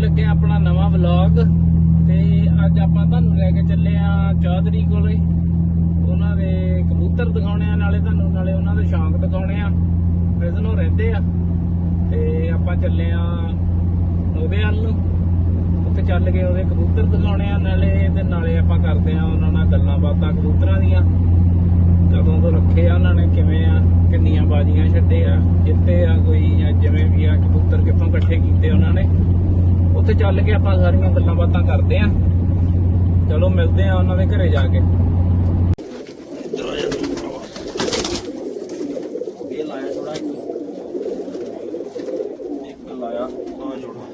ਲੱਗੇ ਆ ਆਪਣਾ ਨਵਾਂ ਵਲੌਗ ਤੇ ਅੱਜ ਆਪਾਂ ਤੁਹਾਨੂੰ ਲੈ ਕੇ ਚੱਲੇ ਆ ਚੌਧਰੀ ਕੋਲੇ। ਉਹਨਾਂ ਦੇ ਕਬੂਤਰ ਦਿਖਾਉਣੇ ਆ, ਨਾਲੇ ਤੁਹਾਨੂੰ, ਨਾਲੇ ਉਹਨਾਂ ਦੇ ਸ਼ੌਂਕ ਦਿਖਾਉਣੇ ਆ। ਰਿਜ਼ਨ ਉਹ ਰਹਿੰਦੇ ਆ। ਤੇ ਆਪਾਂ ਚੱਲੇ ਆ ਉਹਦੇ ਹੱਲ ਨੂੰ ਉੱਥੇ ਚੱਲ ਕੇ ਉਹਦੇ ਕਬੂਤਰ ਦਿਖਾਉਣੇ ਆ, ਨਾਲੇ ਤੇ ਨਾਲੇ ਆਪਾਂ ਕਰਦੇ ਆ ਉਹਨਾਂ ਨਾਲ ਗੱਲਾਂ ਬਾਤਾਂ ਕਬੂਤਰਾਂ ਦੀਆਂ। ਕਦੋਂ ਤੋਂ ਰੱਖੇ ਆ ਉਹਨਾਂ ਨੇ, ਕਿਵੇਂ ਆ, ਕਿੰਨੀਆਂ ਬਾਜ਼ੀਆਂ ਛੱਡੇ ਆ, ਜਿੱਤੇ ਆ ਕੋਈ ਜਾਂ ਜਿਵੇਂ ਵੀ ਆ, ਕਬੂਤਰ ਕਿੱਥੋਂ ਇਕੱਠੇ ਕੀਤੇ ਉਹਨਾਂ ਨੇ। ਉੱਥੇ ਚੱਲ ਕੇ ਆਪਾਂ ਸਾਰੀਆਂ ਗੱਲਾਂ ਬਾਤਾਂ ਕਰਦੇ ਆ। ਚਲੋ ਮਿਲਦੇ ਆ ਉਹਨਾਂ ਦੇ ਘਰੇ ਜਾ ਕੇ। ਇਹ ਲਾਇਆ ਥੋੜਾ ਇੱਕ। ਲਾਇਆ ਆ ਜੋੜਾ।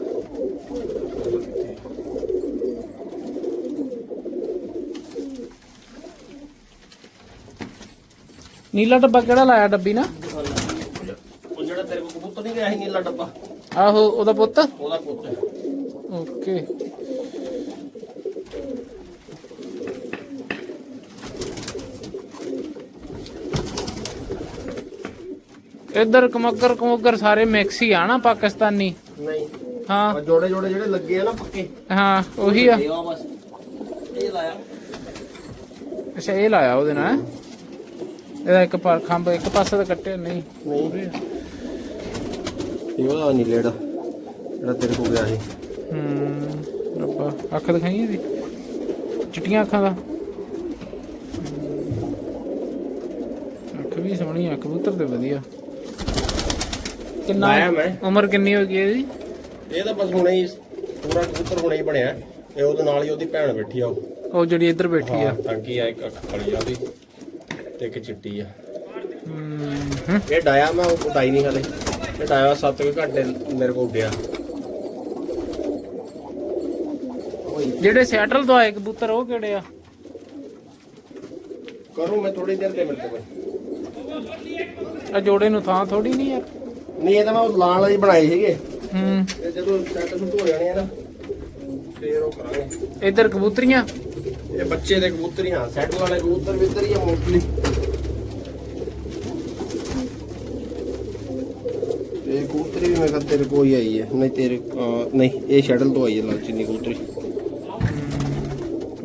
ਨੀਲਾ ਡੱਬਾ ਕਿਹੜਾ ਲਾਇਆ ਡੱਬੀ ਨਾ? ਉਹ ਜਿਹੜਾ ਤੇਰੇ ਕੋਲ ਕਬੂਤਰ ਨਹੀਂ ਗਿਆ ਸੀ ਨੀਲਾ ਡੱਬਾ। ਆਹੋ ਉਹਦਾ ਪੁੱਤ? ਉਹਦਾ ਪੁੱਤ। ਹੈ ਓਕੇ ਇੱਧਰ ਕਮੱਗਰ ਕਮੱਗਰ ਸਾਰੇ ਮਿਕਸ ਹੀ ਆ ਨਾ ਪਾਕਿਸਤਾਨੀ। ਨਹੀਂ। ਹਾਂ। ਜੋੜੇ ਜੋੜੇ ਜਿਹੜੇ ਲੱਗੇ ਆ ਨਾ ਪੱਕੇ। ਹਾਂ ਉਹੀ ਆ। ਇਹ ਲਾਇਆ। ਅੱਛਾ ਇਹ ਲਾਇਆ ਉਹਦੇ ਨਾਲ? ਇਹਦਾ ਇੱਕ ਪਰ ਖੰਭ ਇੱਕ ਪਾਸੇ ਤਾਂ ਕੱਟਿਆ ਨਹੀਂ। ਨਹੀਂ। ਇਹ ਉਹਦਾ ਨੀਲੇ ਦਾ ਜਿਹੜਾ ਤੇਰੇ ਕੋਲ ਗਿਆ ਸੀ। ਹੂੰ ਰੱਬਾ ਅੱਖ ਦਿਖਾਈ ਇਹਦੀ? ਚਿੱਟੀਆਂ ਅੱਖਾਂ ਦਾ? ਅੱਖ ਵੀ ਸੋਹਣੀ ਆ ਕਬੂਤਰ ਤੇ ਵਧੀਆ। ਕਿੰਨਾ ਲਾਇਆ ਮੈਂ। ਉਮਰ ਕਿੰਨੀ ਹੋ ਗਈ ਇਹਦੀ? ਇਹ ਤਾਂ ਬਸ ਹੁਣੇ ਹੀ ਪੂਰਾ ਕਬੂਤਰ ਹੁਣੇ ਹੀ ਬਣਿਆ। ਇਹ ਉਹਦੇ ਨਾਲ ਹੀ ਉਹਦੀ ਭੈਣ ਬੈਠੀ ਆ ਉਹ। ਉਹ ਜਿਹੜੀ ਇੱਧਰ ਬੈਠੀ ਆ। ਹਾਂ ਟੰਕੀ ਆ ਇੱਕ ਅੱਖ ਕਾਲੀ ਆ ਉਹਦੀ ਤੇ ਇੱਕ ਚਿੱਟੀ ਆ। ਹੂੰ ਹੂੰ। ਇਹ ਡਾਇਆ ਮੈਂ ਉਹ ਉਡਾਈ ਨਹੀਂ ਹਲੇ। ਇਹ ਡਾਇਆ 7 ਘੰਟੇ ਮੇਰੇ ਕੋਲ ਉੱਡਿਆ। ਜਿਹੜੇ ਸੈਟਲ ਤੋਂ ਆਏ ਕਬੂਤਰ ਉਹ ਕਿਹੜੇ ਆ? ਕਰੂੰ ਮੈਂ ਥੋੜੀ ਦੇਰ ਤੇ ਮਿਲਦੇ ਕੋਈ ਆ ਜੋੜੇ ਨੂੰ ਥਾਂ ਥੋੜੀ ਨਹੀਂ ਯਾਰ। ਨਹੀਂ ਇਹ ਤਾਂ ਮੈਂ ਉਹ ਲਾਣ ਵਾਲੀ ਬਣਾਏ ਸੀਗੇ। ਹੂੰ। ਤੇ ਜਦੋਂ ਸੈੱਟ ਸੁੱਟ ਹੋ ਜਾਣੇ ਆ ਨਾ ਫੇਰ ਉਹ ਕਰਾਂਗੇ। ਇੱਧਰ ਕਬੂਤਰੀਆਂ? ਇਹ ਬੱਚੇ ਦੇ ਕਬੂਤਰ ਹੀ ਹਾਂ ਸੈੱਟ ਵਾਲੇ ਕਬੂਤਰ ਵੀ ਇੱਧਰ ਹੀ ਆ ਮੋਸਟਲੀ ਇਹ ਕਬੂਤਰੀ ਵੀ ਮੈਂ ਕਿਹਾ ਤੇਰੇ ਹੀ ਆਈ ਹੈ ਨਹੀਂ ਤੇਰੇ ਨਹੀਂ ਇਹ ਸ਼ਟਲ ਤੋਂ ਆਈ ਹੈ ਲਾਲ ਚੀਨੀ ਕਬੂਤਰੀ।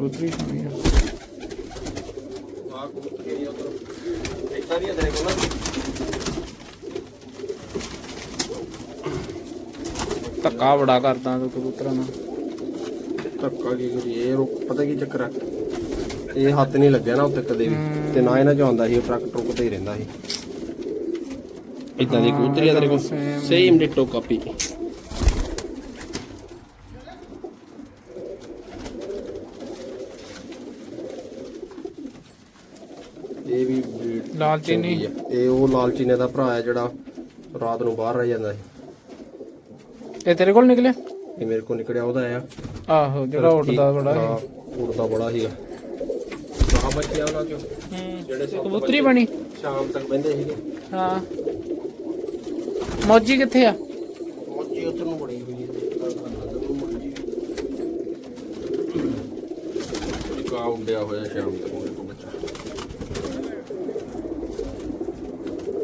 ਕਬੂਤਰੀ ਆ। ਕਬੂਤਰੀ ਆ ਉਧਰ? ਇੱਦਾਂ ਦੀ ਆ ਤੇਰੇ ਕੋਲ ਨਾ? ਧੱਕਾ ਬੜਾ ਕਰਦਾ ਤੂੰ ਕਬੂਤਰਾਂ ਨਾਲ। ਧੱਕਾ ਕੀ ਕਰੀ ਇਹ ਰੁਕ ਪਤਾ ਕੀ ਚੱਕਰ ਆ? ਇਹ ਹੱਥ ਨਹੀਂ ਲੱਗਿਆ ਨਾ ਉੱਤੇ ਕਦੇ ਵੀ। ਤੇ ਨਾ ਇਹਨਾਂ ਚ ਆਉਂਦਾ ਸੀ ਇਹ ਟਰੱਕ ਟਰੁੱਕ ਤੇ ਹੀ ਰਹਿੰਦਾ ਸੀ। ਇਦਾਂ ਦੀ ਕਬੂਤਰੀ ਆ ਤੇਰੇ ਕੋਲ. ਸੇਮ ਡਿਟੋ ਕਾਪੀ ਇਹ ਵੀ breed ਲਾਲ ਚੀਨੀ ਚੰਗੀ ਆ। ਇਹ ਉਹ ਲਾਲ ਚੀਨੇ ਦਾ ਭਰਾ ਹੈ ਜਿਹੜਾ ਰਾਤ ਨੂੰ ਬਾਹਰ ਰਹਿ ਜਾਂਦਾ ਸੀ। ਇਹ ਤੇਰੇ ਕੋਲ ਨਿਕਲਿਆ? ਇਹ ਮੇਰੇ ਕੋਲ ਨਿਕਲਿਆ ਉਹਦਾ ਆ ਆਹੋ ਜਿਹੜਾ ਉੱਡਦਾ ਬੜਾ ਹਾਂ, ਉੱਡਦਾ ਬੜਾ ਸੀਗਾ। ਆ ਬੱਚਿਆ ਉਹਨਾਂ ਚੋਂ। ਜਿਹੜੇ ਸਭ ਕਬੂਤਰੀ ਬਣੀ। ਸ਼ਾਮ ਤੱਕ ਬਹਿੰਦੇ ਸੀਗੇ। ਹਾਂ। ਮੌਜੀ ਕਿੱਥੇ ਆ? ਮੋਚੀ ਉੱਧਰ ਨੂੰ ਬੜੀ ਹੋਈ ਹੈ। ਕਾ ਉੱਡਿਆ ਹੋਇਆ ਸ਼ਾਮ ਤੱਕ ਮੇਰੇ ਕੋਲ ਬੱਚਾ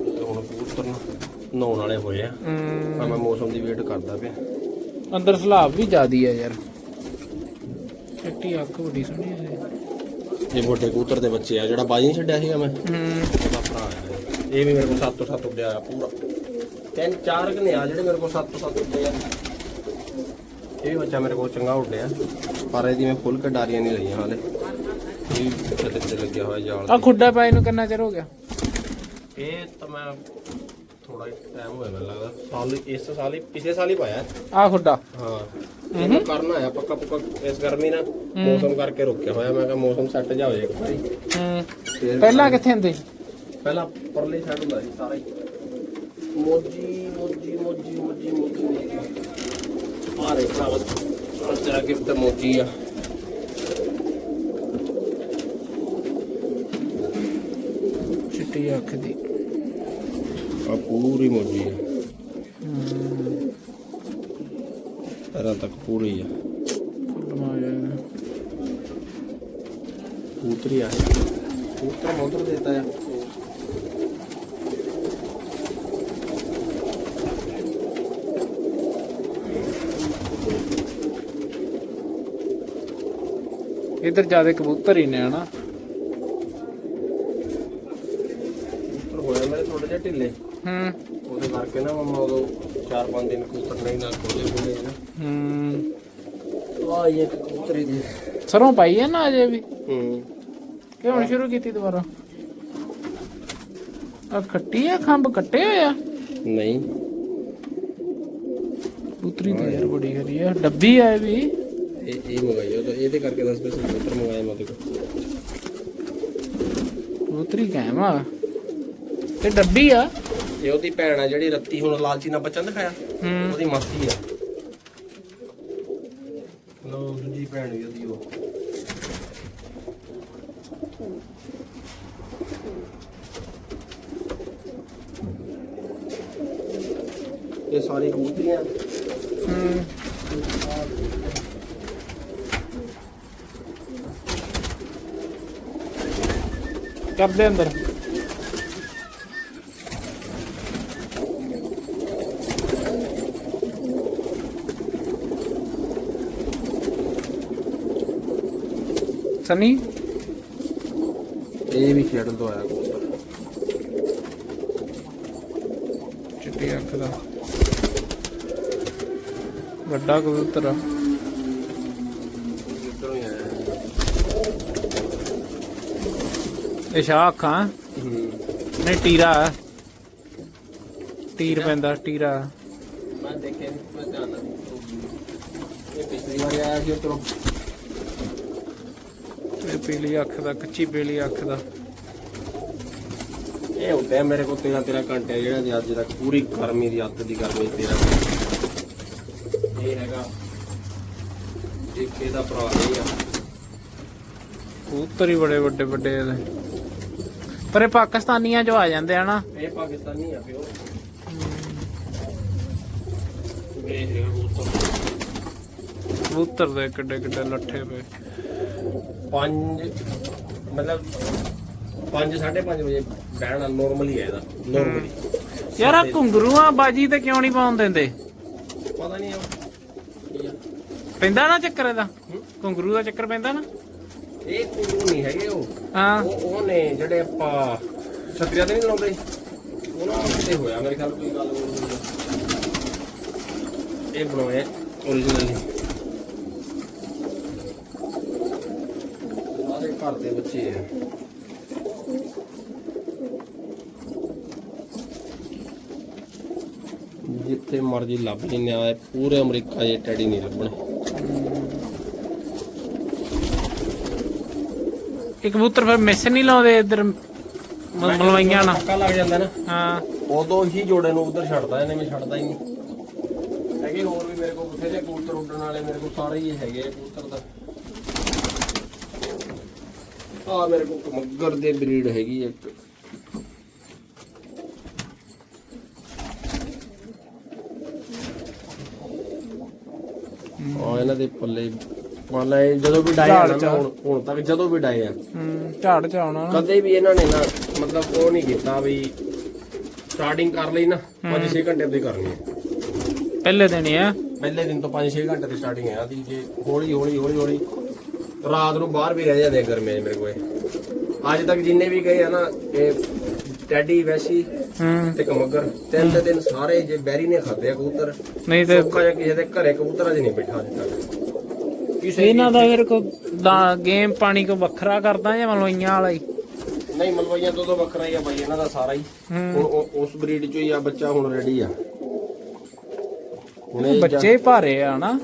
ਤੇ ਹੁਣ ਕਬੂਤਰ ਨਾ ਨਹਾਉਣ ਵਾਲੇ ਹੋਏ ਆ। ਪਰ ਮੈਂ ਮੌਸਮ ਦੀ ਵੇਟ ਕਰਦਾ ਪਿਆ। ਅੰਦਰ ਸਲਾਬ ਵੀ ਜ਼ਿਆਦੀ ਆ ਯਾਰ। ਚਿੱਟੀ ਅੱਖ ਬੜੀ ਸੋਹਣੀ ਆ ਇਹ ਵੱਡੇ ਕਬੂਤਰ ਦੇ ਬੱਚੇ ਆ ਜਿਹੜਾ ਬਾਜੀ ਛੱਡਿਆ ਸੀਗਾ ਮੈਂ। ਹੂੰ। ਉਹਦਾ ਭਰਾ ਆ ਇਹ। ਵੀ ਮੇਰੇ ਕੋਲ 7 ਤੋਂ 7 ਉੱਡਿਆ ਆ ਪੂਰਾ। ਤਿੰਨ ਚਾਰ ਕਨੇ ਆ ਜਿਹੜੇ ਮੇਰੇ ਕੋਲ 7 ਤੋਂ 7 ਉੱਡੇ ਆ ਇਹ ਵੀ ਬੱਚਾ ਮੇਰੇ ਕੋਲ ਚੰਗਾ ਉੱਡਿਆ। ਪਰ ਇਹਦੀ ਮੈਂ ਫੁੱਲ ਕਡਾਰੀਆਂ ਨਹੀਂ ਲਈਆਂ ਹਾਲੇ। ਇਹ ਛੱਤੇ ਤੇ ਲੱਗਿਆ ਹੋਇਆ ਜਾਲ ਆ ਖੁੱਡਾ ਪਾਏ ਨੂੰ ਕਿੰਨਾ ਚਿਰ ਹੋ ਗਿਆ? ਇਹ ਤਾਂ ਮੈਂ ਥੋੜਾ ਟਾਈਮ ਹੋਇਆ ਮੈਨੂੰ ਲੱਗਦਾ। ਸਾਲ ਇਸ ਸਾਲ ਹੀ ਪਿਛਲੇ ਸਾਲ ਹੀ ਪਾਇਆ। ਆ ਖੁੱਡਾ ਹਾਂ। ਇਹ ਮੈਂ ਕਰਨਾ ਆ ਪੱਕਾ ਪੱਕਾ ਇਸ ਗਰਮੀ ਨਾਲ ਮੌਸਮ ਕਰਕੇ ਰੁਕਿਆ ਹੋਇਆ। ਮੈਂ ਕਿਹਾ ਮੌਸਮ ਸੈੱਟ ਜਾ ਹੋ ਜਾਏਗਾ ਭਾਈ ਹੂੰ। ਪਹਿਲਾਂ ਕਿੱਥੇ ਹੁੰਦੇ? ਪਹਿਲਾਂ ਪਰਲੇ ਸਾਈਡ ਹੁੰਦਾ ਸੀ ਸਾਰਾ। ਹੀ ਮੋਜੀ ਮੋਜੀ ਮੋਜੀ ਮੋਜੀ ਮੋਜੀ ਮਾਰੇ ਭਰਾਵਾ ਆਹ ਤੇਰਾ ਗਿਫਟ ਮੋਜੀ ਆ। ਚਿੱਟੀ ਅੱਖ ਦੀ। ਪੂਰੀ ਮੋਜੀ ਆ। ਪੈਰਾਂ ਤੱਕ ਪੂਰੀ ਆ। ਕੂਤਰੀ ਆ। ਕੂਤਰ ਮੋਦਰ ਦੇਤਾ ਆ। ਇਧਰ ਜ਼ਿਆਦਾ ਕਬੂਤਰ ਹੀ ਨੇ, ਹਨਾ? ਉੱਪਰ ਹੋਇਆ ਮੇਰੇ ਥੋੜੇ ਜਿਹਾ ਢਿੱਲੇ। ਹੂੰ ਉਹਦੇ ਕਰਕੇ ਨਾ ਮੰਮਾ ਉਦੋਂ 4-5 ਦਿਨ ਕਬੂਤਰ ਨਹੀਂ ਨਾ ਖੋਲੇ ਖੋਲੇ ਨਾ ਹੂੰ। ਆ ਇਹ ਕਬੂਤਰੀ ਦੀ ਸਰੋਂ ਪਾਈ ਹੈ ਨਾ ਅਜੇ ਵੀ? ਹੂੰ। ਕਿ ਹੁਣ ਸ਼ੁਰੂ ਕੀਤੀ ਦੁਬਾਰਾ? ਆ ਖੱਟੀ ਆ ਖੰਭ ਕੱਟੇ ਹੋਏ ਆ? ਨਹੀਂ। ਕਬੂਤਰੀ ਤਾਂ ਯਾਰ ਬੜੀ ਹਰੀ ਆ। ਡੱਬੀ ਆ ਇਹ ਵੀ। ਇਹ ਇਹ ਮੰਗਾਈ ਉਹ ਇਹਦੇ ਕਰਕੇ ਦੱਸ ਪੈਸੇ ਕਬੂਤਰ ਮੰਗਾਏ ਮੈਂ ਕੋਲ। ਕਬੂਤਰੀ ਕਾਇਮ ਆ। ਤੇ ਡੱਬੀ ਆ? ਇਹ ਉਹਦੀ ਭੈਣ ਆ ਜਿਹੜੀ ਰੱਤੀ ਹੁਣ ਲਾਲਚੀ ਨਾਲ ਬੱਚਾ ਨੀ ਦਿਖਾਇਆ ਹੂੰ। ਉਹਦੀ ਮਾਸੀ ਆ। ਲੋ ਦੂਜੀ ਭੈਣ ਵੀ ਉਹਦੀ ਉਹ। ਇਹ ਸਾਰੀ ਕਬੂਤਰੀਆਂ। ਹੂੰ। ਕਰਦੇ ਅੰਦਰ। ਸਨੀ? ਇਹ ਵੀ ਖੇਡਣ ਤੋਂ ਆਇਆ ਕਬੂਤਰ ਚਿੱਟੀ ਅੱਖ ਦਾ। ਵੱਡਾ ਕਬੂਤਰ ਆ। ਇਹ ਸ਼ਾਹ ਅੱਖਾਂ? ਨਹੀਂ ਟੀਰਾ। ਟੀਰ ਪੈਂਦਾ ਟੀਰਾ। ਮੈਂ ਦੇਖਿਆ ਮੈਂ ਨਾਲ ਇਹ ਪਿਛਲੀ ਵਾਰ ਆਇਆ ਸੀ ਉਧਰੋਂ ਇਹ ਪੀਲੀ ਅੱਖ ਦਾ ਕੱਚੀ ਪੀਲੀ ਅੱਖ ਦਾ। ਇਹ ਹੁੰਦਾ ਮੇਰੇ ਕੋਲ 13 13 ਘੰਟੇ ਜਿਹੜਾ ਜੀ ਅੱਜ ਤੱਕ ਪੂਰੀ ਗਰਮੀ ਦੀ ਅੱਤ ਦੀ ਗਰਮੀ 13 ਇਹ ਹੈਗਾ ਇੱਕ ਇਹਦਾ ਭਰਾ ਇਹ ਆ। ਕਬੂਤਰ ਹੀ ਬੜੇ ਵੱਡੇ ਵੱਡੇ ਇਹਦੇ। ਪਰ ਇਹ ਪਾਕਿਸਤਾਨੀਆਂ ਜੋ ਆ ਜਾਂਦੇ ਆ ਨਾ। ਇਹ ਪਾਕਿਸਤਾਨੀ ਆ ਪਿਓ। ਇਹ ਕਬੂਤਰ ਦੇ ਕਿੱਡੇ ਕਿੱਡੇ ਲੱਠੇ ਪਏ। ਪੰਜ ਮਤਲਬ 5 5:30 ਵਜੇ ਬਹਿਣਾ ਨਾਰਮਲੀ ਹੈ ਇਹਦਾ ਨਾਰਮਲੀ ਯਾਰ ਆ ਘੁੰਗਰੂਆਂ ਬਾਜੀ ਤੇ ਕਿਉਂ ਨਹੀਂ ਪਾਉਣ ਦਿੰਦੇ? ਪਤਾ ਨਹੀਂ ਆ। ਪੈਂਦਾ ਨਾ ਚੱਕਰ ਇਹਦਾ? ਘੁੰਗਰੂ ਦਾ ਚੱਕਰ ਪੈਂਦਾ ਨਾ? ਇਹ ਕੁੰਗੂ ਨਹੀਂ ਹੈਗੇ ਉਹ। ਹਾਂ। ਉਹ ਉਹ ਨੇ ਜਿਹੜੇ ਆਪਾਂ ਛਤਰੀਆਂ ਤੇ ਨਹੀਂ ਲਾਉਂਦੇ ਉਹਨਾਂ ਤੇ ਹੋਇਆ ਮੇਰੇ ਖਿਆਲ ਕੋਈ ਗੱਲ। ਇਹ ਬਣਾਏ ਓਰੀਜਨਲੀ ਸਾਰੇ ਘਰ ਦੇ ਬੱਚੇ ਆ। ਜਿੱਥੇ ਮਰਜ਼ੀ ਲੱਭ ਲੈਣੇ ਆ ਪੂਰੇ ਅਮਰੀਕਾ 'ਚ ਟੈਡੀ ਨਹੀਂ ਲੱਭਣੇ। ਇਹ ਕਬੂਤਰ ਫਿਰ ਮਿਸ ਨਹੀਂ ਲਾਉਂਦੇ ਇੱਧਰ ਮਲਵਾਈਆਂ ਨਾ ਪੱਕਾ ਲੱਗ ਜਾਂਦਾ ਨਾ। ਹਾਂ। ਉਦੋਂ ਹੀ ਜੋੜੇ ਨੂੰ ਉਧਰ ਛੱਡਦਾ ਇਹਨੇ ਮੈਂ ਛੱਡਦਾ ਹੀ ਨਹੀਂ। ਹੈਗੇ ਹੋਰ ਵੀ ਮੇਰੇ ਕੋਲ ਬਥੇਰੇ ਕਬੂਤਰ ਉੱਡਣ ਵਾਲੇ ਮੇਰੇ ਕੋਲ ਸਾਰੇ ਹੀ ਹੈਗੇ ਕਬੂਤਰ ਦਾ ਆ ਮੇਰੇ ਕੋਲ ਮੱਗਰ ਦੇ ਬਰੀਡ ਹੈਗੀ ਇੱਕ। ਆ ਇਹਨਾਂ ਦੇ ਪੱਲੇ ਮੰਨ ਲਾ ਜਦੋਂ ਵੀ ਡਾਏ ਆ ਨਾ ਮੈਂ ਹੁਣ ਹੁਣ ਤੱਕ ਜਦੋਂ ਵੀ ਡਾਏ ਆ। ਹੂੰ ਝਾੜ ਚ ਆਉਣਾ ਕਦੇ ਵੀ ਇਹਨਾਂ ਨੇ ਨਾ ਮਤਲਬ ਉਹ ਨਹੀਂ ਕੀਤਾ ਵੀ ਸਟਾਰਟਿੰਗ ਕਰ ਲਈ ਨਾ 5-6 ਘੰਟੇ ਦੀ ਕਰਨੀ ਹੈ ਪਹਿਲੇ ਦਿਨ ਹੀ ਆ। ਪਹਿਲੇ ਦਿਨ ਤੋਂ 5-6 ਘੰਟੇ ਦੀ ਸਟਾਰਟਿੰਗ ਹੈ ਆਦੀ ਜੇ ਹੌਲੀ ਹੌਲੀ ਹੌਲੀ ਹੌਲੀ ਰਾਤ ਨੂੰ ਬਾਹਰ ਵੀ ਰਹਿ ਜਾਂਦੇ 'ਚ ਮੇਰੇ ਕੋਲ। ਅੱਜ ਤੱਕ ਜਿੰਨੇ ਵੀ ਗਏ ਆ ਨਾ ਇਹ ਟੈਡੀ ਵੈਸੀ ਹੂੰ। ਤੇ ਕਮਗਰ ਤਿੰਨ ਦੇ ਦਿਨ ਸਾਰੇ ਜੇ ਬੈਰੀ ਨੇ ਖਾਦੇ ਆ ਕਬੂਤਰ। ਨਹੀਂ ਤੇ ਸੌਖਾ ਜਿਹਾ ਕਿਸੇ ਦੇ ਘਰੇ ਕਬੂਤਰਾਂ 'ਚ ਨਹੀਂ ਬੈਠਾ ਤੱਕ। ਕਿਸੇ ਇਹਨਾਂ ਦਾ ਫਿਰ ਕੋ ਦਾ ਗੇਮ ਪਾਣੀ ਕੋ ਵੱਖਰਾ ਕਰਦਾ ਜਾਂ ਮਲਵਾਈਆਂ ਵਾਲਾ ਹੀ? ਨਹੀਂ ਮਲਵਈਆਂ ਤੋਂ ਤਾਂ ਵੱਖਰਾ ਹੀ ਆ ਬਾਈ ਇਹਨਾਂ ਦਾ ਸਾਰਾ ਹੀ। ਹੂੰ। ਹੁਣ ਉਹ- ਉਸ ਬਰੀਡ ਚੋਂ ਹੀ ਆ ਬੱਚਾ ਹੁਣ ਰੈਡੀ ਆ। ਹੁਣੇ ਬੱਚੇ ਭਾਰੇ ਆ ਨਾ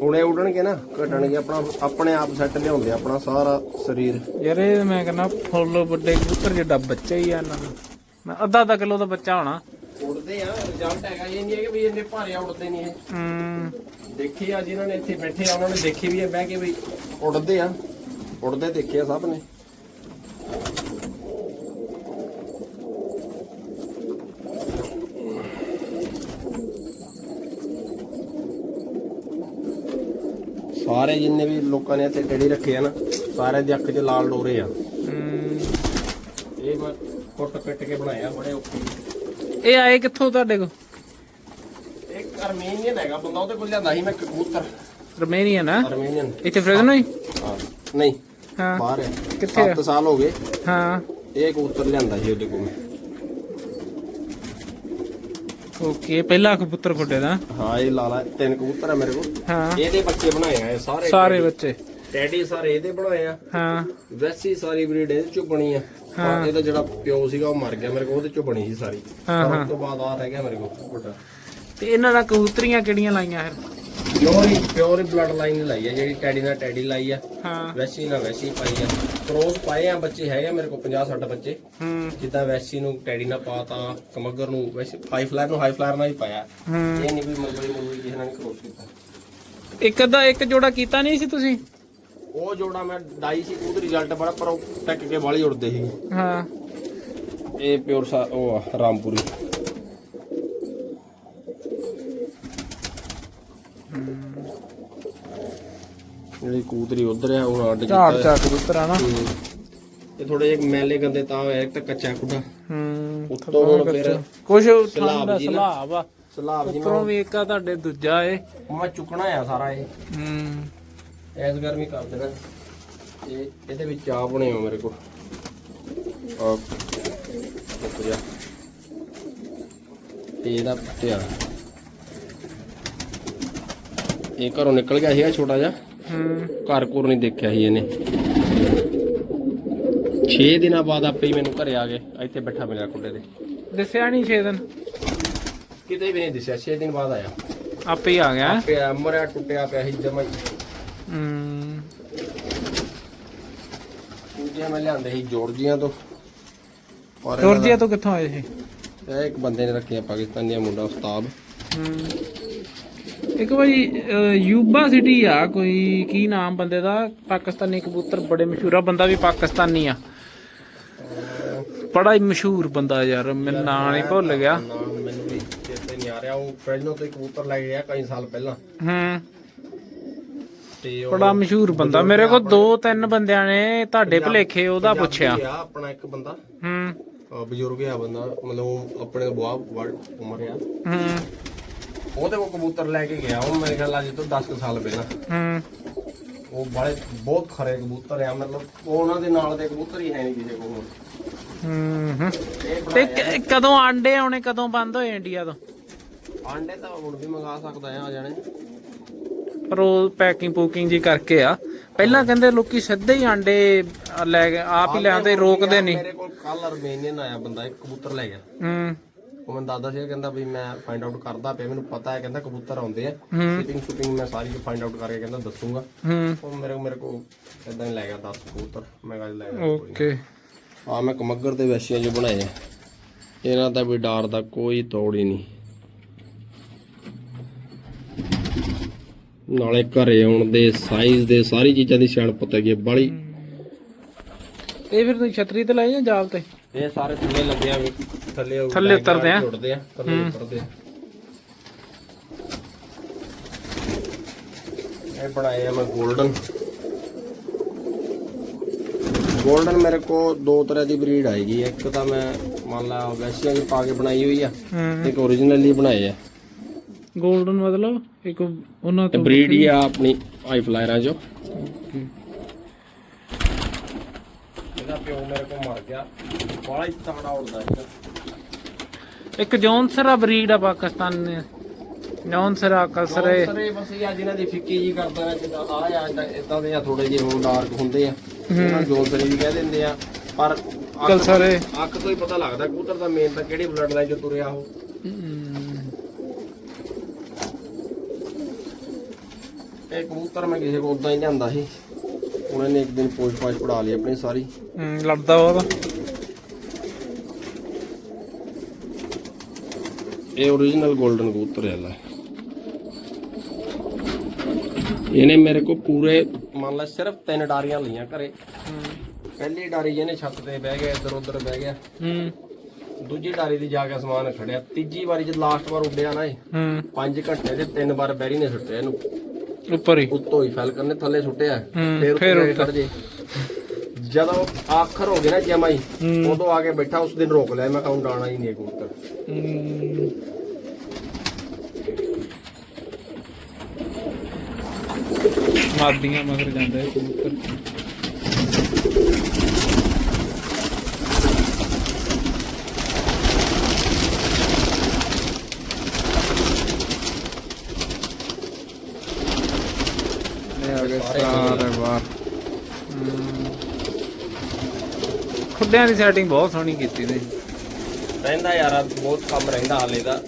ਹੁਣੇ ਉੱਡਣਗੇ ਨਾ ਘਟਣਗੇ ਆਪਣਾ ਆਪਣੇ ਆਪ ਸੈੱਟ ਲਿਆਉਂਦੇ ਆਪਣਾ ਸਾਰਾ ਸਰੀਰ। ਯਾਰ ਇਹ ਮੈਂ ਕਹਿੰਦਾ ਫੁੱਲ ਵੱਡੇ ਕਬੂਤਰ ਜਿੱਡਾ ਬੱਚਾ ਹੀ ਆ ਇਹਨਾਂ ਦਾ। ਮੈਂ ਅੱਧਾ ਅੱਧਾ ਕਿਲੋ ਦਾ ਬੱਚਾ ਹੋਣਾ। ਉੱਡਦੇ ਆ ਰਿਜ਼ਲਟ ਹੈਗਾ ਇਹ ਨਹੀਂ ਹੈ ਕਿ ਵੀ ਇੰਨੇ ਭਾਰੇ ਆ ਉੱਡਦੇ ਨਹੀਂ ਇਹ। ਹੂੰ। ਦੇਖੀ ਆ ਜਿਨ੍ਹਾਂ ਨੇ ਇੱਥੇ ਬੈਠੇ ਆ ਉਹਨਾਂ ਨੇ ਦੇਖੀ ਵੀ ਹੈ ਬਹਿ ਕੇ ਵੀ ਉੱਡਦੇ ਆ। ਉੱਡਦੇ ਦੇਖੇ ਆ ਸਭ ਨੇ। ਸਾਰੇ ਜਿੰਨੇ ਵੀ ਲੋਕਾਂ ਨੇ ਇੱਥੇ ਟੇੜੀ ਰੱਖੇ ਆ ਨਾ ਸਾਰੇ ਦੇ ਅੱਖ 'ਚ ਲਾਲ ਡੋਰੇ ਆ। ਇਹ ਮੈਂ ਕੁੱਟ ਪਿੱਟ ਕੇ ਬਣਾਇਆ ਬੜੇ ਔਖੇ। ਇਹ ਆਏ ਕਿੱਥੋਂ ਤੁਹਾਡੇ ਕੋ ਇੱਕ ਅਰਮੇਨੀਅਨ ਹੈਗਾ ਬੰਦਾ ਉਹਦੇ ਕੋਲ ਲਿਆਂਦਾ ਸੀ ਮੈਂ ਕਬੂਤਰ। ਰਮੇਨੀਅਨ ਆ? ਅਰਮੇਨੀਅਨ। ਇੱਥੇ ਫ੍ਰਿਜਨੋ ਹੀ? ਹਾਂ। ਨਹੀਂ ਹਾਂ। ਬਾਹਰ ਹੈ। ਕਿੱਥੇ ਆ? 7 ਸਾਲ ਹੋ ਗਏ। ਹਾਂ। ਇਹ ਕਬੂਤਰ ਲਿਆਂਦਾ ਸੀ ਉਹਦੇ ਕੋਲ ਓਕੇ ਪਹਿਲਾ ਕਬੂਤਰ ਖੁੱਡੇ ਦਾ। ਹਾਂ ਇਹ ਲਾਲਾ ਤਿੰਨ ਕਬੂਤਰ ਆ ਮੇਰੇ ਕੋਲ। ਹਾਂ। ਇਹਦੇ ਬੱਚੇ ਬਣਾਏ ਆ ਇਹ ਸਾਰੇ ਸਾਰੇ ਬੱਚੇ। ਟੈਡੀ ਸਾਰੇ ਇਹਦੇ ਬਣਾਏ ਆ। ਹਾਂ। ਵੈਸੀ ਸਾਰੀ ਬਰੀਡ ਇਹਦੇ ਚੋਂ ਬਣੀ ਆ। ਹਾਂ। ਇਹਦਾ ਜਿਹੜਾ ਪਿਓ ਸੀਗਾ ਉਹ ਮਰ ਗਿਆ ਮੇਰੇ ਕੋਲ ਉਹਦੇ ਚੋਂ ਬਣੀ ਸੀ ਸਾਰੀ। ਹਾਂ, ਹਾਂ। ਉਸ ਤੋਂ ਬਾਅਦ ਆ ਰਹਿ ਗਿਆ ਮੇਰੇ ਕੋਲ ਵੱਡਾ। ਤੇ ਇਹਨਾਂ ਦਾ ਕਬੂਤਰੀਆਂ ਕਿਹੜੀਆਂ ਲਾਈਆਂ ਫਿਰ? ਪਿਓਰ ਪਿਓਰ ਬਲੱਡ ਲਾਈਨ ਲਾਈ ਆ ਜਿਹੜੀ ਟੈਡੀ ਨਾਲ ਟੈਡੀ ਲਾਈ ਆ। ਹਾਂ। ਵੈਸੀ ਨਾਲ ਵੈਸੀ ਪਾਈ ਆ। ਕ੍ਰੋਸ ਪਾਏ ਆ ਬੱਚੇ ਹੈਗੇ ਮੇਰੇ ਕੋਲ 50 60 ਬੱਚੇ। ਹੂੰ। ਜਿੱਦਾਂ ਵੈਸੀ ਨੂੰ ਟੈਡੀ ਨਾਲ ਪਾਤਾ ਕਮਗਰ ਨੂੰ ਵੈਸੀ ਹਾਈ ਫਲਾਇਰ ਨੂੰ ਹਾਈ ਫਲਾਇਰ ਨਾਲ ਹੀ ਪਾਇਆ। ਇਹ ਨਹੀਂ ਵੀ ਮਲਬਈ ਮਲਬਈ ਕਿਸੇ ਨਾਲ ਕ੍ਰੋਸ ਕੀਤਾ। ਇੱਕ ਅੱਧਾ ਇੱਕ ਜੋੜਾ ਕੀਤਾ ਨਹੀਂ ਸੀ ਤੁਸੀਂ? ਉਹ ਜੋੜਾ ਮੈਂ ਡਾਈ ਸੀ ਉਹਦਾ ਰਿਜ਼ਲਟ ਬੜਾ ਪਰ ਉਹ ਟੱਕ ਕੇ ਵਾਲੀ ਉੜਦੇ ਸੀ। ਹਾਂ। ਇਹ ਪਿਓਰ ਸਾ ਉਹ ਰਾਮਪੁਰੀ। ਜਿਹੜੀ ਕੂਤਰੀ ਉਧਰ ਆ ਉਹ ਅੱਡ ਝਾੜ ਕੀਤਾ ਝਾੜ ਕਬੂਤਰ ਆ ਨਾ। ਹੂੰ। ਇਹ ਥੋੜੇ ਜਿਹੇ ਮੈਲੇ ਗੰਦੇ ਤਾਂ ਹੋਇਆ ਇੱਕ ਤਾਂ ਕੱਚਾ ਖੁੱਡਾ ਹੂੰ। ਉੱਤੋਂ ਹੁਣ ਫਿਰ ਕੁਝ ਠੰਡਾ। ਸਲਾਬ ਆ। ਸਲਾਬ ਜੀ ਉੱਪਰੋਂ ਵੀ ਇੱਕ ਆ ਤੁਹਾਡੇ ਦੂਜਾ ਏ। ਮੈਂ ਚੁੱਕਣਾ ਆ ਸਾਰਾ ਇਹ। ਹੂੰ। ਐਸ ਗਰਮੀ ਕਰ ਦੇਣਾ। ਇਹ ਇਹਦੇ ਵਿੱਚ ਚਾਹ ਬਣੇ ਹੋ ਮੇਰੇ ਕੋਲ। ਆ ਜਾ। ਤੇ ਇਹਦਾ ਪਿਆ। ਇਹ ਘਰੋਂ ਨਿਕਲ ਗਿਆ ਸੀਗਾ ਛੋਟਾ ਜਿਹਾ। ਹੂੰ ਘਰ ਘੁਰ ਨਹੀਂ ਦੇਖਿਆ ਸੀ ਇਹਨੇ। 6 ਦਿਨਾਂ ਬਾਅਦ ਆਪੇ ਹੀ ਮੈਨੂੰ ਘਰੇ ਆ ਗਏ ਇੱਥੇ ਬੈਠਾ ਮਿਲਿਆ ਕੁੱਡੇ ਦੇ ਦੱਸਿਆ ਨਹੀਂ 6 ਦਿਨ। ਕਿਤੇ ਵੀ ਨਹੀਂ ਦਿਸਿਆ 6 ਦਿਨ ਬਾਅਦ ਆਇਆ। ਆਪੇ ਹੀ ਆ ਗਿਆ। ਹੈਂ? ਪਿਆ ਮਰਿਆ ਟੁੱਟਿਆ ਪਿਆ ਸੀ ਜਮਾ ਹੀ। ਦੂਜੇ ਮੈਂ ਲਿਆਂਦੇ ਸੀ ਜੋਰਜੀਆ ਤੋਂ। ਔਰ ਜੋਰਜੀਆ ਤੋਂ ਕਿੱਥੋਂ ਆਏ ਸੀ? ਇਹ ਇੱਕ ਬੰਦੇ ਨੇ ਰੱਖਿਆ ਪਾਕਿਸਤਾਨੀ ਮੁੰਡਾ ਉਸਤਾਦ। ਹੂੰ। ਇੱਕ ਵਾਰੀ ਯੂਬਾ ਸਿਟੀ ਆ ਕੋਈ ਕੀ ਨਾਮ ਬੰਦੇ ਦਾ? ਪਾਕਿਸਤਾਨੀ ਕਬੂਤਰ ਬੜੇ ਮਸ਼ਹੂਰ ਆ ਬੰਦਾ ਵੀ ਪਾਕਿਸਤਾਨੀ ਆ। ਬੜਾ ਹੀ ਮਸ਼ਹੂਰ ਬੰਦਾ ਯਾਰ ਮੈਨੂੰ ਨਾਂ ਨਹੀਂ ਭੁੱਲ ਗਿਆ। ਨਾਮ ਮੈਨੂੰ ਵੀ ਚੇਤੇ ਨਹੀਂ ਆ ਰਿਹਾ ਉਹ ਪਹਿਲਾਂ ਤੋਂ ਹੀ ਕਬੂਤਰ ਲੈ ਗਿਆ ਕਈ ਸਾਲ ਪਹਿਲਾਂ। ਹੂੰ। ਤੇ ਉਹ ਬੜਾ ਮਸ਼ਹੂਰ ਬੰਦਾ। ਮੇਰੇ ਕੋਲ ਦੋ ਤਿੰਨ ਬੰਦਿਆਂ ਨੇ ਤੁਹਾਡੇ ਭਲੇਖੇ ਉਹਦਾ ਪੁੱਛਿਆ। ਆਪਣਾ ਇੱਕ ਬੰਦਾ। ਹੂੰ। ਬਜ਼ੁਰਗ ਆ ਬੰਦਾ ਮਤਲਬ ਆਪਣੇ ਵੱਡ ਉਮਰ ਆ। ਹੂੰ। ਉਹਦੇ ਕੋਲ ਕਬੂਤਰ ਲੈ ਕੇ ਗਿਆ। ਉਹ ਮੇਰੇ ਖਿਆਲ ਅੱਜ ਤੋਂ 10 ਕੁ ਸਾਲ ਪਹਿਲਾਂ। ਹੂੰ। ਉਹ ਬੜੇ ਬਹੁਤ ਖਰੇ ਕਬੂਤਰ ਆ। ਮਤਲਬ ਉਹ ਉਹਨਾਂ ਦੇ ਨਾਲ ਦੇ ਕਬੂਤਰ ਹੀ ਹੈ ਨਹੀਂ ਕਿਸੇ ਕੋਲ। ਹੂੰ। ਹੂੰ। ਤੇ ਕ- ਕਦੋਂ ਆਂਡੇ ਆਉਣੇ ਕਦੋਂ ਬੰਦ ਹੋਏ ਇੰਡੀਆ ਤੋਂ? ਆਂਡੇ ਤਾਂ ਹੁਣ ਵੀ ਮੰਗਾ ਸਕਦਾ ਆ ਆ ਜਾਣੇ। ਪਰ ਉਹ ਪੈਕਿੰਗ ਪੂਕਿੰਗ ਜੀ ਕਰਕੇ ਆ। ਪਹਿਲਾਂ ਕਹਿੰਦੇ ਲੋਕੀ ਸਿੱਧੇ ਹੀ ਆਂਡੇ ਲੈ ਕੇ ਆਪ ਹੀ ਲੈ ਆਉਂਦੇ ਰੋਕਦੇ ਨਹੀਂ। ਮੇਰੇ ਕੋਲ ਕੱਲ ਅਰਮੇਨੀਅਨ ਆਇਆ ਬੰਦਾ ਇੱਕ ਕਬੂਤਰ ਲੈ ਗਿਆ। ਹੂੰ। ਉਹ ਮੈਨੂੰ ਦਾਦਾ ਸੀ ਕਹਿੰਦਾ ਵੀ ਮੈਂ ਫਾਈਂਡ ਆਊਟ ਕਰਦਾ ਪਿਆ ਮੈਨੂੰ ਪਤਾ ਹੈ ਕਹਿੰਦਾ ਕਬੂਤਰ ਆਉਂਦੇ ਆ। ਸ਼ਿਪਿੰਗ ਸ਼ੂਪਿੰਗ ਮੈਂ ਸਾਰੀ ਫਾਈਂਡ ਆਊਟ ਕਰਕੇ ਕਹਿੰਦਾ ਦੱਸੂਗਾ। ਉਹ ਮੇਰੇ ਮੇਰੇ ਕੋ ਇਦਾਂ ਹੀ ਲੈ ਗਿਆ 10 ਕਬੂਤਰ। ਮੈਂ ਕੱਲ ਲੈ ਗਿਆ ਓਕੇ ਆ ਮੈਂ ਕਮੱਗਰ ਦੇ ਵੈਸ਼ੀਆਂ ਜੋ ਬਣਾਏ ਆ। ਇਹਨਾਂ ਦਾ ਵੀ ਡਾਰ ਦਾ ਕੋਈ ਤੋੜ ਹੀ ਨਹੀਂ। ਨਾਲੇ ਘਰੇ ਆਉਣ ਦੇ ਸਾਈਜ਼ ਦੇ ਸਾਰੀ ਚੀਜ਼ਾਂ ਦੀ ਸਿਆਣਪ ਪਤਾ ਗਈ ਬੜੀ ਇਹ ਫਿਰ ਤੁਸੀਂ ਛਤਰੀ ਤੇ ਲਾਏ ਜਾਂ ਜਾਲ ਤੇ? ਇਹ ਸਾਰੇ ਥੱਲੇ ਲੱਗੇ ਆ ਥੱਲੇ ਉਹ ਥੱਲੇ ਉਤਰਦੇ ਆ। ਥੱਲੇ ਉਤਰਦੇ ਆ। ਇਹ ਬਣਾਏ ਆ ਮੈਂ 골ਡਨ 골ਡਨ ਮੇਰੇ ਕੋ ਦੋ ਤਰ੍ਹਾਂ ਦੀ ਬਰੀਡ ਆਏਗੀ। ਇੱਕ ਤਾਂ ਮੈਂ ਮੰਨ ਲਾ ਵੈਸ਼ੀਆ ਦੀ ਪਾ ਕੇ ਬਣਾਈ ਹੋਈ ਆ ਹੂੰ। ਇੱਕ origignal ਬਣਾਏ ਆ। 골ਡਨ ਮਤਲਬ ਇੱਕ ਉਹਨਾਂ ਤੋਂ ਬਰੀਡ ਹੀ ਆ ਆਪਣੀ ਆਈ ਫਲਾਇਰਾਂ ਚੋਂ। ਪਿਓ ਮੇਰੇ ਕੋ ਮਰ ਗਿਆ। ਬੜਾ ਹੀ ਤਗੜਾ ਉੜਦਾ ਇਹਦਾ ਇੱਕ ਜੌਨਸਰਾ ਬਰੀਡ ਆ ਪਾਕਿਸਤਾਨ ਨੇ। ਜੌਨਸਰਾ ਕਸਰੇ। ਸਰੇ ਬਸ ਇਹ ਜਿਨ੍ਹਾਂ ਦੀ ਫਿੱਕੀ ਜੀ ਕਰਦਾ ਨੇ ਜਿੱਦਾਂ ਆ ਆ ਇਦਾਂ ਦੇ ਆ ਥੋੜੇ ਜਿਹੇ ਉਹ ਡਾਰਕ ਹੁੰਦੇ ਆ। ਉਹਨਾਂ ਨੂੰ ਜੋਲਸਰੀ ਵੀ ਕਹਿ ਦਿੰਦੇ ਆ। ਪਰ ਅੱਖ- ਕਲਸਰੇ। ਅੱਖ ਤੋਂ ਹੀ ਪਤਾ ਲੱਗਦਾ ਕਬੂਤਰ ਦਾ ਮੇਨ ਤਾਂ ਕਿਹੜੀ ਬਲੱਡ ਲਾਈਨ ਚੋਂ ਤੁਰਿਆ ਉਹ। ਇਹ ਕਬੂਤਰ ਮੈਂ ਕਿਸੇ ਕੋਲ ਉਦਾਂ ਹੀ ਲਿਆਂਦਾ ਸੀ। ਉਹਨਾਂ ਨੇ ਇੱਕ ਦਿਨ ਪੋਸ਼ ਪਾਸ਼ ਪੜਾ ਲਈ ਆਪਣੀ ਸਾਰੀ। ਲੜਦਾ ਉਹਦਾ ਇਹ origignal golden ਕਬੂਤਰ ਹੈ ਲੈ। ਇਹਨੇ ਮੇਰੇ ਕੋ ਪੂਰੇ ਮੰਨ ਲਾ ਸਿਰਫ ਤਿੰਨ ਡਾਰੀਆਂ ਲਈਆਂ ਘਰੇ। ਪਹਿਲੀ ਡਾਰੀ ਜਿਹਨੇ ਛੱਤ ਤੇ ਬਹਿ ਗਿਆ ਇੱਧਰ ਉੱਧਰ ਬਹਿ ਗਿਆ। ਹੂੰ। ਦੂਜੀ ਡਾਰੀ ਦੀ ਜਾ ਕੇ ਸਮਾਨ ਖੜਿਆ। ਤੀਜੀ ਵਾਰੀ ਜਦ ਲਾਸਟ ਵਾਰ ਉੱਡਿਆ ਨਾ ਇਹ ਹੂੰ। 5 ਘੰਟੇ ਦੇ ਤਿੰਨ ਵਾਰ ਬੈਰੀ ਨੇ ਸੁੱਟਿਆ ਇਹਨੂੰ। ਉੱਪਰ ਹੀ ਉੱਤੋਂ ਹੀ ਫੈਲਕਨ ਨੇ ਥੱਲੇ ਸੁੱਟਿਆ ਹੂੰ, ਫਿਰ ਫਿਰ ਉੱਤੇ ਉੱਤਰ। ਖੜ ਜੇ ਜਦੋਂ ਆਖਰ ਹੋ ਗਿਆ ਨਾ ਜਮਾਈ ਹੂੰ। ਉਦੋਂ ਆ ਕੇ ਬੈਠਾ ਉਸ ਦਿਨ ਰੋਕ ਲਿਆ ਮੈਂ ਕਹਾਂ ਡਾਣਾ ਹੀ ਨਹੀਂ ਕਬੂਤਰ ਹੂੰ। ਮਾਦੀਆਂ ਮਗਰ ਜਾਂਦੇ ਆ ਕਬੂਤਰ ਸਾਰੇ ਸਾਰੇ ਬਾਹਰ ਹਮ। ਖੁੱਡਿਆਂ ਦੀ ਸੈਟਿੰਗ ਬਹੁਤ ਸੋਹਣੀ ਕੀਤੀ ਨੇ। ਰਹਿੰਦਾ ਯਾਰ ਬਹੁਤ ਕੰਮ ਰਹਿੰਦਾ ਹਾਲੇ ਦਾ।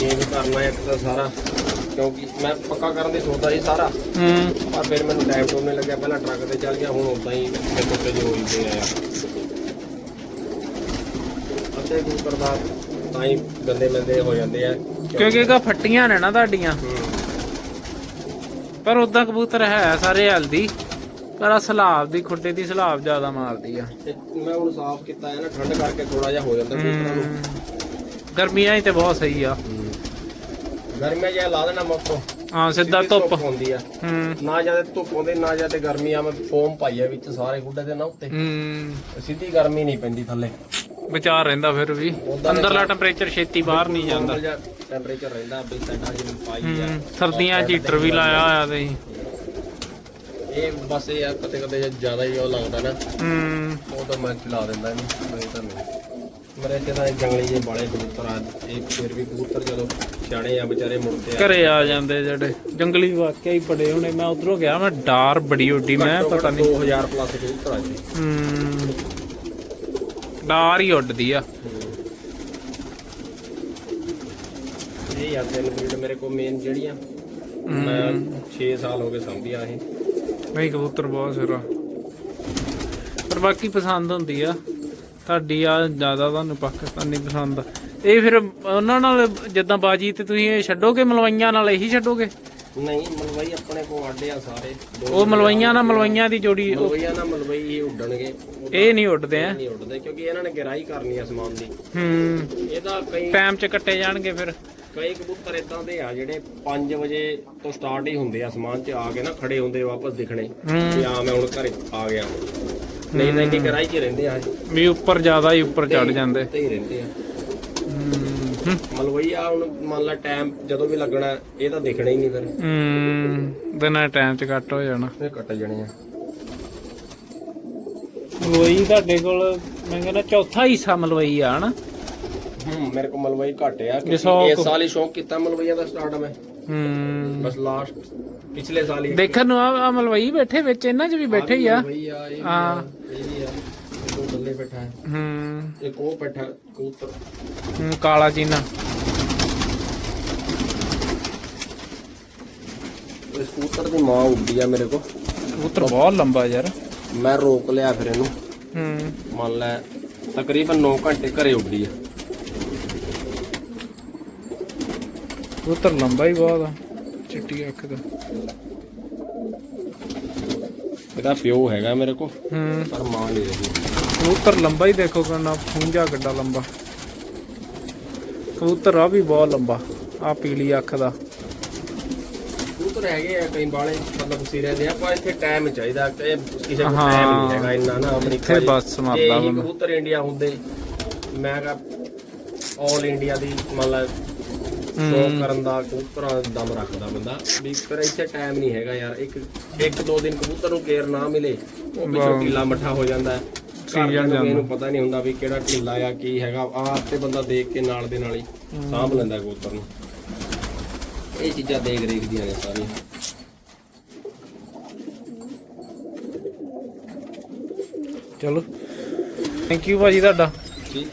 ਗੇਮ ਕਰਨਾ ਇੱਕ ਤਾਂ ਸਾਰਾ ਕਿਉਂਕਿ ਮੈਂ ਪੱਕਾ ਕਰਨ ਦੀ ਸੋਚਦਾ ਸੀ ਸਾਰਾ। ਹੂੰ। ਪਰ ਫਿਰ ਮੈਨੂੰ ਟਾਈਮ ਟੂਮ ਨਹੀਂ ਲੱਗਿਆ ਪਹਿਲਾਂ ਟਰੱਕ ਤੇ ਚੱਲ ਗਿਆ ਹੁਣ ਉਦਾਂ ਹੀ ਮੇਰੇ ਕੋਲ ਜੋ ਹੋਈ ਤੇ ਆਇਆ। ਅੱਧੇ ਕਬੂਤਰ ਦਾ ਤਾਂ ਹੀ ਗੰਦੇ ਮੰਦੇ ਹੋ ਜਾਂਦੇ ਆ। ਕਿਉਂਕਿ ਇਹਗਾ ਫੱਟੀਆਂ ਨੇ ਨਾ ਤੁਹਾਡੀਆਂ। ਪਰ ਉਦਾਂ ਕਬੂਤਰ ਹੈ ਸਾਰੇ ਹਲਦੀ ਪਰ ਸਲਾਬ ਦੀ ਖੁੱਡੇ ਦੀ ਸਲਾਬ ਜ਼ਿਆਦਾ ਮਾਰਦੀ ਆ। ਤੇ ਮੈਂ ਹੁਣ ਸਾਫ਼ ਕੀਤਾ ਹੈ ਨਾ ਠੰਡ ਕਰਕੇ ਥੋੜਾ ਜਿਹਾ ਹੋ ਜਾਂਦਾ ਕਬੂਤਰਾਂ ਨੂੰ। ਗਰਮੀਆਂ 'ਚ ਤੇ ਬਹੁਤ ਸਹੀ ਆ। ਗਰਮੀਆਂ ਜਿਹਾ ਲਾ ਦੇਣਾ ਮੋਟੋ ਹਾਂ ਸਿੱਧਾ ਧੁੱਪ। ਹੁੰਦੀ ਆ। ਹੂੰ। ਨਾ ਜ਼ਿਆਦਾ ਧੁੱਪ ਹੁੰਦੀ ਨਾ ਜ਼ਿਆਦਾ ਗਰਮੀ ਆ ਮੈਂ ਫੋਮ ਪਾਈ ਆ ਵਿੱਚ ਸਾਰੇ ਗੁੱਡੇ ਦੇ ਨਾ ਉੱਤੇ। ਹੂੰ। ਸਿੱਧੀ ਗਰਮੀ ਨਹੀਂ ਪੈਂਦੀ ਥੱਲੇ। ਵਿਚਾਰ ਰਹਿੰਦਾ ਫਿਰ ਵੀ। ਅੰਦਰਲਾ ਟੈਂਪਰੇਚਰ ਛੇਤੀ ਬਾਹਰ ਨਹੀਂ ਜਾਂਦਾ। ਟੈਂਪਰੇਚਰ ਰਹਿੰਦਾ ਵੀ ਸਾਡਾ ਜਿਵੇਂ ਪਾਈ ਆ। ਹੂੰ। ਸਰਦੀਆਂ 'ਚ ਹੀਟਰ ਵੀ ਲਾਇਆ ਹੋਇਆ ਤੇ। ਇਹ ਬਸ ਇਹ ਆ ਕਦੇ ਕਦੇ ਜ਼ਿਆਦਾ ਹੀ ਉਹ ਲੱਗਦਾ ਨਾ। ਹੂੰ। ਉਹ ਤਾਂ ਮੈਂ ਚਲਾ ਦਿੰਦਾ ਇਹਨੂੰ ਨਹੀਂ ਤਾਂ ਨਹੀਂ। ਮੇਰੇ ਇੱਥੇ ਤਾਂ ਇਹ ਜੰਗਲੀ ਜਿਹੇ ਬਾਲੇ ਕਬੂਤਰ ਆ। ਇਹ ਫਿਰ ਵੀ ਕਬੂਤਰ ਚਲੋ ਸਿਆਣੇ ਆ ਵਿਚਾਰੇ ਮੁੜਦੇ ਆ। ਘਰੇ ਆ ਜਾਂਦੇ ਜਿਹੜੇ। ਜੰਗਲੀ ਵਾਕਿਆ ਹੀ ਬੜੇ ਹੋਣੇ। ਮੈਂ ਉਧਰੋਂ ਗਿਆ ਮੈਂ ਡਾਰ ਬੜੀ ਉੱਡੀ ਮੈਂ ਘੱਟੋ ਪਤਾ ਘੱਟ ਨਹੀਂ 2000 ਪਲੱਸ ਕਬੂਤਰ ਆ ਜੀ। ਹੂੰ। ਡਾਰ ਹੀ ਉੱਡਦੀ ਆ। ਇਹ ਯਾਰ ਤਿੰਨ ਬਰੀਡ ਮੇਰੇ ਕੋਲ ਮੇਨ ਜਿਹੜੀਆਂ। ਮੈਂ 6 ਸਾਲ ਹੋ ਗਏ ਸੰਭੀਆਂ ਇਹ। ਨਹੀਂ ਕਬੂਤਰ ਬਹੁਤ ਸਿਰਾ। ਪਰ ਬਾਕੀ ਪਸੰਦ ਹੁੰਦੀ ਆ। ਤੁਹਾਡੀ ਆ ਜ਼ਿਆਦਾ ਤੁਹਾਨੂੰ ਪਾਕਿਸਤਾਨੀ ਪਸੰਦ ਆ। ਇਹ ਫਿਰ ਉਹਨਾਂ ਨਾਲ ਜਿੱਦਾਂ ਬਾਜੀ ਤੇ ਤੁਸੀਂ ਇਹ ਛੱਡੋਗੇ ਮਲਵਈਆਂ ਨਾਲ ਇਹੀ ਛੱਡੋਗੇ? ਨਹੀਂ ਮਲਵਈ ਆਪਣੇ ਕੋਲ ਆਡੇ ਆ ਸਾਰੇ। ਉਹ ਮਲਵਈਆਂ ਨਾਲ ਮਲਵਈਆਂ ਦੀ ਜੋੜੀ ਉਹ- ਮਲਵਈਆਂ ਨਾਲ ਮਲਵਈ ਇਹ ਉੱਡਣਗੇ। ਇਹ ਨਹੀਂ ਉੱਡਦੇ ਆ। ਨਹੀਂ ਉੱਡਦੇ ਕਿਉਂਕਿ ਇਹਨਾਂ ਨੇ ਗਹਿਰਾਈ ਕਰਨੀ ਆ ਅਸਮਾਨ ਦੀ। ਹੂੰ। ਇਹਦਾ ਕਈ ਟਾਈਮ ਚ ਕੱਟੇ ਜਾਣਗੇ ਫਿਰ। ਕਈ ਕਬੂਤਰ ਇਦਾਂ ਦੇ ਆ ਜਿਹੜੇ 5 ਵਜੇ ਤੋਂ ਸਟਾਰਟ ਹੀ ਹੁੰਦੇ ਆ ਅਸਮਾਨ 'ਚ ਆ ਕੇ ਨਾ ਖੜੇ ਹੁੰਦੇ ਵਾਪਸ ਦਿਖਣੇ ਵੀ ਆ ਮੈਂ ਹੁਣ ਘਰੇ ਆ ਗਿਆ। ਨਹੀਂ ਤਾਂ ਇੰਨੀ ਗਹਿਰਾਈ 'ਚ ਰਹਿੰਦੇ ਆ। ਵੀ ਉੱਪਰ ਜ਼ਿਆਦਾ ਹੀ ਉੱਪਰ ਚੜ ਜਾਂਦੇ। ਤੇ ਹੀ ਰਹਿੰਦੇ ਆ। ਮਲਵਈ ਆ ਹੁਣ ਮੰਨ ਲਾ ਟਾਈਮ ਜਦੋਂ ਵੀ ਲੱਗਣਾ ਇਹ ਤਾਂ ਦਿਖਣਾ ਹੀ ਨਹੀਂ ਫਿਰ। ਹੂੰ ਦਿਨਾਂ ਟਾਈਮ ਚ ਕੱਟ ਹੋ ਜਾਣਾ। ਇਹ ਕੱਟ ਜਾਣੇ ਆ। ਮਲਵਈ ਤੁਹਾਡੇ ਕੋਲ ਮੈਂ ਕਹਿੰਦਾ ਚੌਥਾ ਹਿੱਸਾ ਮਲਵਈ ਆ ਹਨਾ? ਹੂੰ ਮੇਰੇ ਕੋਲ ਮਲਵਈ ਘੱਟ ਆ ਕਿਉਂਕਿ ਇਸ ਕੁ- ਸਾਲ ਹੀ ਸ਼ੌਕ ਕੀਤਾ ਮਲਵਈਆਂ ਦਾ ਸਟਾਰਟ ਮੈਂ। ਹੂੰ। ਬਸ ਲਾਸਟ ਪਿਛਲੇ ਸਾਲ ਹੀ। ਦੇਖਣ ਨੂੰ ਆ ਆ ਮਲਵਈ ਬੈਠੇ ਵਿੱਚ ਇਹਨਾਂ 'ਚ ਵੀ ਬੈਠੇ ਹੀ ਆ। ਹਾਂ। ਇਹ ਵੀ ਆ ਦੋ ਬੱਲੇ ਬੈਠਾ ਹੈ। ਹੂੰ। ਇੱਕ ਉਹ ਬੈਠਾ ਕਬੂਤਰ। ਹੂੰ, ਕਾਲਾ ਚੀਨਾ ਇਸ ਕਬੂਤਰ ਦੀ ਮਾਂ ਉੱਡੀ ਆ ਮੇਰੇ ਕੋਲ। ਕਬੂਤਰ ਬਹੁਤ ਲੰਬਾ ਯਾਰ। ਮੈਂ ਰੋਕ ਲਿਆ ਫਿਰ ਇਹਨੂੰ। ਹੂੰ। ਮੰਨ ਲੈ ਤਕਰੀਬਨ 9 ਘੰਟੇ ਘਰੇ ਉੱਡੀ ਆ। ਕਬੂਤਰ ਲੰਬਾ ਹੀ ਬਹੁਤ ਆ ਚਿੱਟੀ ਅੱਖ ਦਾ ਇਹਦਾ ਪਿਓ ਹੈਗਾ ਮੇਰੇ ਕੋਲ ਹੂੰ ਪਰ ਮਾਂ ਨਹੀਂ ਰਹੀ ਕਬੂਤਰ ਲੰਬਾ ਹੀ ਦੇਖੋ ਕਿੰਨਾ ਫੂੰਜਾ ਕਿੱਡਾ ਲੰਬਾ ਕਬੂਤਰ ਆ ਵੀ ਬਹੁਤ ਲੰਬਾ ਆ ਪੀਲੀ ਅੱਖ ਦਾ ਕਬੂਤਰ ਹੈਗੇ ਆ ਕਈ ਬਾਲੇ ਮਤਲਬ ਸਿਰੇ ਦੇ ਆ ਪਰ ਇੱਥੇ ਟਾਈਮ ਚਾਹੀਦਾ ਕਿ ਕਿਸੇ ਕੋਲ। ਟਾਈਮ ਨਹੀਂ ਹੈਗਾ ਇੰਨਾ ਨਾ ਅਮਰੀਕਾ ਇੱਥੇ। ਬਸ ਮਰਦਾ। ਕਬੂਤਰ ਇੰਡੀਆ ਹੁੰਦੇ ਮੈਂ ਕਹਾ ਆਲ ਇੰਡੀਆ ਦੀ ਮੰਨ ਲਾ ਸ਼ੌਕ ਕਰਨ ਦਾ ਕਬੂਤਰਾਂ ਦਾ ਦਮ ਰੱਖਦਾ ਬੰਦਾ। ਵੀ ਪਰ ਇੱਥੇ ਟਾਈਮ ਨਹੀਂ ਹੈਗਾ ਯਾਰ। ਇੱਕ ਇੱਕ ਦੋ ਦਿਨ ਕਬੂਤਰ ਨੂੰ ਕੇਅਰ ਨਾ ਮਿਲੇ ਉਹ ਪਿੱਛੋਂ ਢੀਲਾ ਮੱਠਾ ਹੋ ਜਾਂਦਾ ਹੈ। ਸੀਜ਼ਨ ਘਰਦਿਆਂ ਨੂੰ ਜਾਂਦਾ। ਇਹਨੂੰ ਪਤਾ ਨਹੀਂ ਹੁੰਦਾ ਵੀ ਕਿਹੜਾ ਢੀਲਾ ਆ ਕੀ ਹੈਗਾ। ਆਪ ਤੇ ਬੰਦਾ ਦੇਖ ਕੇ ਨਾਲ ਦੇ ਨਾਲ ਹੀ ਸਾਂਭ ਲੈਂਦਾ ਕਬੂਤਰ ਨੂੰ। ਇਹ ਚੀਜ਼ਾਂ ਦੇਖ ਰੇਖ ਦੀਆਂ ਨੇ ਸਾਰੀਆਂ। ਚਲੋ। ਥੈਂਕ ਯੂ ਭਾਜੀ ਤੁਹਾਡਾ। ਠੀਕ